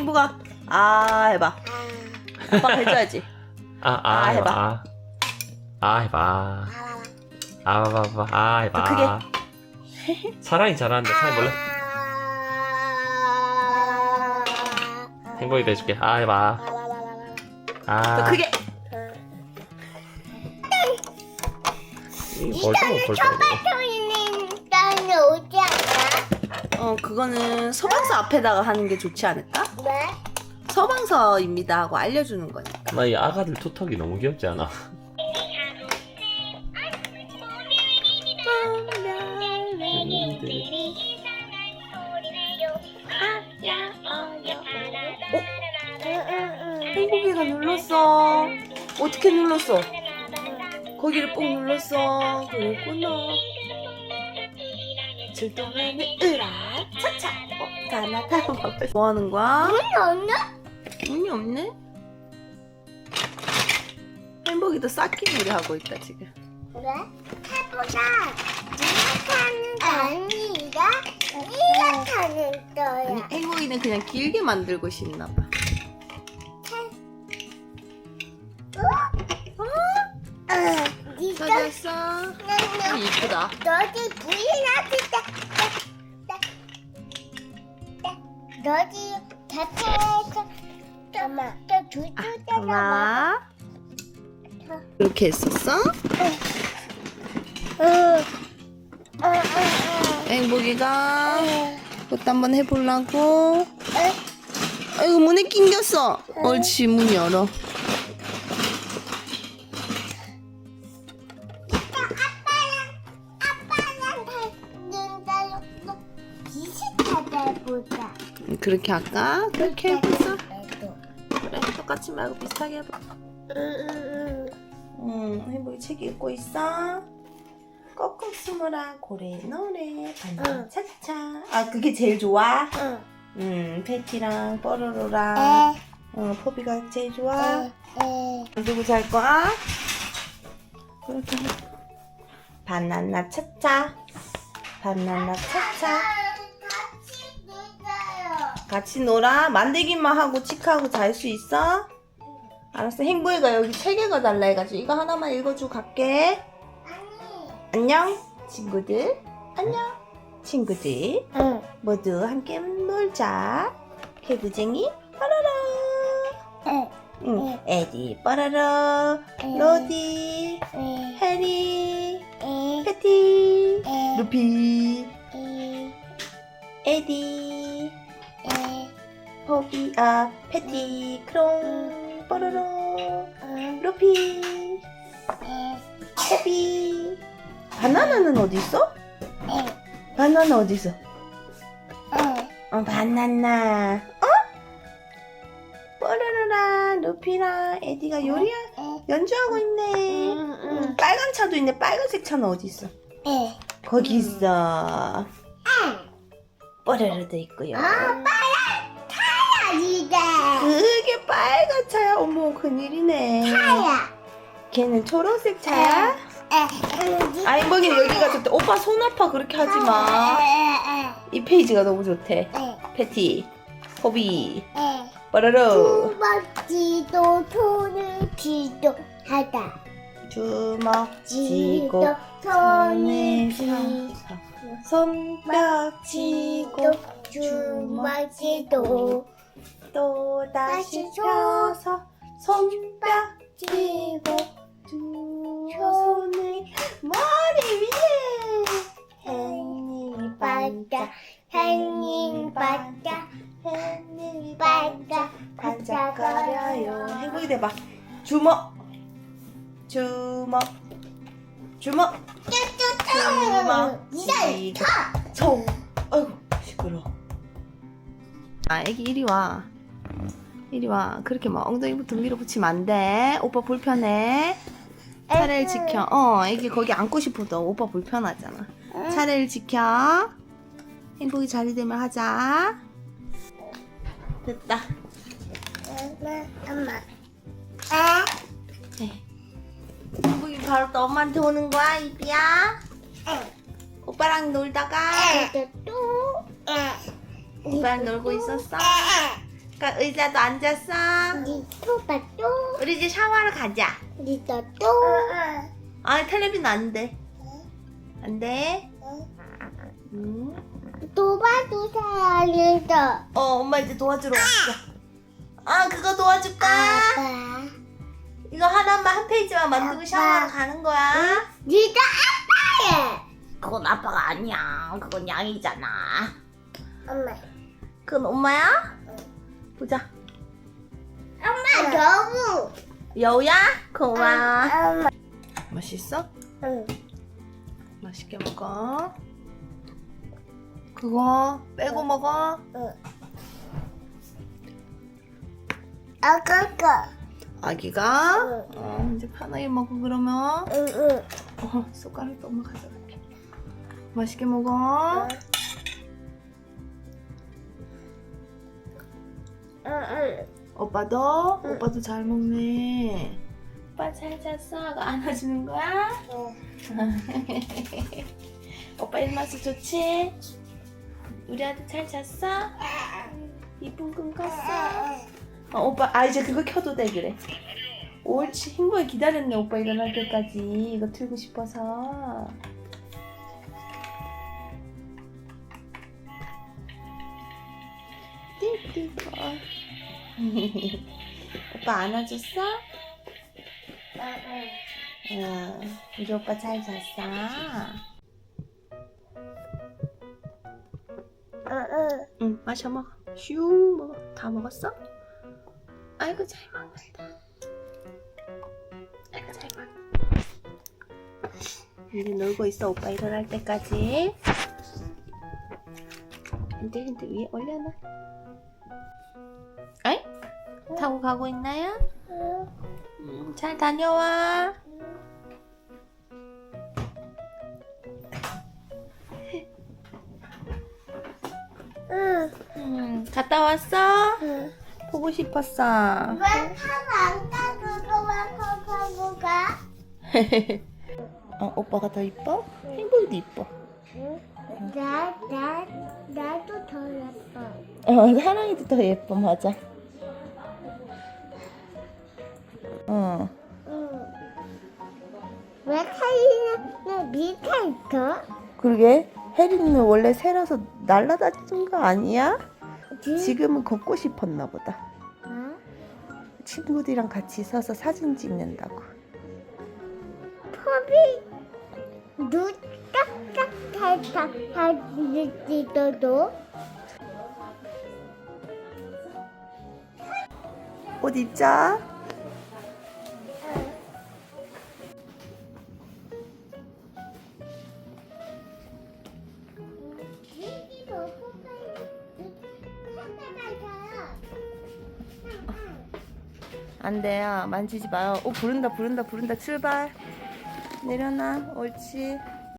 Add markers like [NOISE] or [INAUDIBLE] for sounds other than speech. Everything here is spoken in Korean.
행복아 아 해봐 아빠가 해줘야지 아, 아, 아, 해봐. 해봐. 아, 해봐. 아, 봐봐. 아, 해봐. 더 사랑이 잘하는데, 사랑이 몰라. 행복이도 해줄게. 아, 해봐. 아. 더 크게 이 벌써 못 벌써. 나는 오지 않아? 어 그거는 서방서 앞에다가 하는 게 좋지 않을까? 왜? 서방서입니다 하고 알려주는 거니까 나 이 아가들 투턱이 너무 귀엽지 않아? 행복이가 눌렀어 어떻게 눌렀어? 거기를 꼭 눌렀어 그랬구나 출동하는 으라 차차 어, 가나 타고 먹고 뭐 하는 거야? 문 없나? 문이 없네? 행복이도 쌓기 놀이 하고 있다 지금 왜? 해보자. 이렇게 하는 게 아니라 이렇게 하는 아니 거야. 행복이는 그냥 길게 만들고 싶나 봐 어, 네가 찾았어? 나는 이쁘다. 너지 부인한테 너지 대표에서 잠깐만 또 아, 두두대가 고마워 이렇게 했었어? 응. 응, 그것도 한번 해보려고? 아이고 문에 낑겼어. 옳지 문 열어 그렇게 할까? 그렇게 해보자 그래도. 그래 똑같이 말고 비슷하게 해봐 응, 응 행복이 책 읽고 있어 꼭꼭 숨어라 고래 노래 반반 차차 아 그게 제일 좋아? 응, 응 패티랑 응. 뽀로로랑 에, 어 포비가 제일 좋아? 누구 잘 거야? 그렇게 해. 바나나 차차 바나나 차차. 같이 놀아? 만들기만 하고 치크하고 잘 수 있어? 알았어. 행보이가 여기 책 읽어달라 해가지고 이거 하나만 읽어주고 갈게. 안녕 친구들. 안녕 친구들. 응. 모두 함께 놀자. 개구쟁이 에, 응. 에디 에, 로디. 에, 해리. 에, 패티. 에, 루피. 에, 에디. 에, 아 패티 크롱 뽀로로 응, 루피 에, 포비 바나나는 어디 있어? 에, 바나나 어디 있어? 에. 어 바나나 어? 뽀로로랑 루피랑 에디가 요리 연주하고 있네 응, 응, 응. 빨간 차도 있네 빨간색 차는 어디 있어? 에. 거기 있어 뽀로로도 있고요 아, 빨간 차야 어머 큰일이네. 타야. 걔는 초록색 차야? 에, 아이 먹이는 여기가 좋대. 오빠 손 아파. 그렇게 하지 마 이 페이지가 너무 좋대. 패티. 호비. 뽀로로. 주먹지도 손을 쥐도 하다. 주먹 지도 쥐고 손을 손을 쥐. 펴서 손뼉 치고 주먹지도 또 다시 펴서 손뼉 치고 두 손을 머리 위에. 햇님 반짝 햇님 반짝 햇님 반짝 반짝거려요. 행복이 돼봐. 주먹 주먹 주먹. 주먹. 쥐고 총. 아이고 시끄러 아 애기 이리 와. 이리 와. 그렇게 막 엉덩이부터 밀어붙이면 안돼. 오빠 불편해. 차례를 지켜. 어 애기 거기 앉고 싶어도 오빠 불편하잖아. 차례를 지켜. 행복이 자리 되면 하자. 됐다. 엄마. 네. 행복이 바로 또 엄마한테 오는 거야 이비야? 오빠랑 놀다가? 또. 오빠랑 놀고 있었어 그러니까 의자도 앉았어. 니도 봐도 우리 이제 샤워하러 가자. 니도 또 아, 텔레비는 안 돼. 안 돼. 음. 도와주세요 니도 어, 엄마 이제 도와주러 왔어. 아, 그거 도와줄까? 아빠 이거 하나만 한 페이지만 만들고 샤워하러 가는 거야. 니도 아빠예 그건 아빠가 아니야. 그건 양이잖아. 엄마 그건 엄마야? 보자. 엄마 여우 여우야? 고마워. 엄마 맛있어? 응 맛있게 먹어. 그거 빼고 먹어. 응. 아까까 아기가? 응. 어, 이제 편하게 먹어 그러면. 응응 어, 숟가락도 엄마 가져갈게. 맛있게 먹어. 응 응 오빠도? 응. 오빠도 잘 먹네. 오빠 잘 잤어? 하고 안아주는 거야? [LAUGHS] 오빠 입맛이 좋지? 우리 아들 잘 잤어? 이쁜 꿈 꿨어? 어, 오빠, 아, 이제 그거 켜도 돼, 그래. 옳지. 행복히 기다렸네, 오빠 일어날 때까지. 이거 틀고 싶어서. 띠띠, 어. [LAUGHS] 오빠 안아줬어? 응. 우리 오빠 잘 잤어? 응응 응, 마셔 먹어. 슝 먹어. 다 먹었어? 아이고 잘 먹는다. 아이고 잘 먹. 이제 놀고 있어 오빠 일어날 때까지. 핸들 위에 올려놔. 타고 가고 있나요? 음, 잘 다녀와. 응 음, 갔다 왔어? 응 보고 싶었어. 왜 타안 가고 그만 가고 가? 어, 오빠가 더 이뻐? 행복이도 이뻐. 나, 나, 나도 더 예뻐. 어, 사랑이도 더 예뻐, 맞아. 어. 응. 왜 타이는 밑에 있어? 그러게, 혜린이는 원래 새라서 날아다니는 거 아니야? 지- 지금은 걷고 싶었나 보다. 어? 친구들이랑 같이 서서 사진 찍는다고. 컵이 눈 깍깍 살짝 하지도 옷 입자. 안 돼요. 만지지 마요. 오, 부른다, 부른다, 부른다. 출발. 내려놔. 옳지.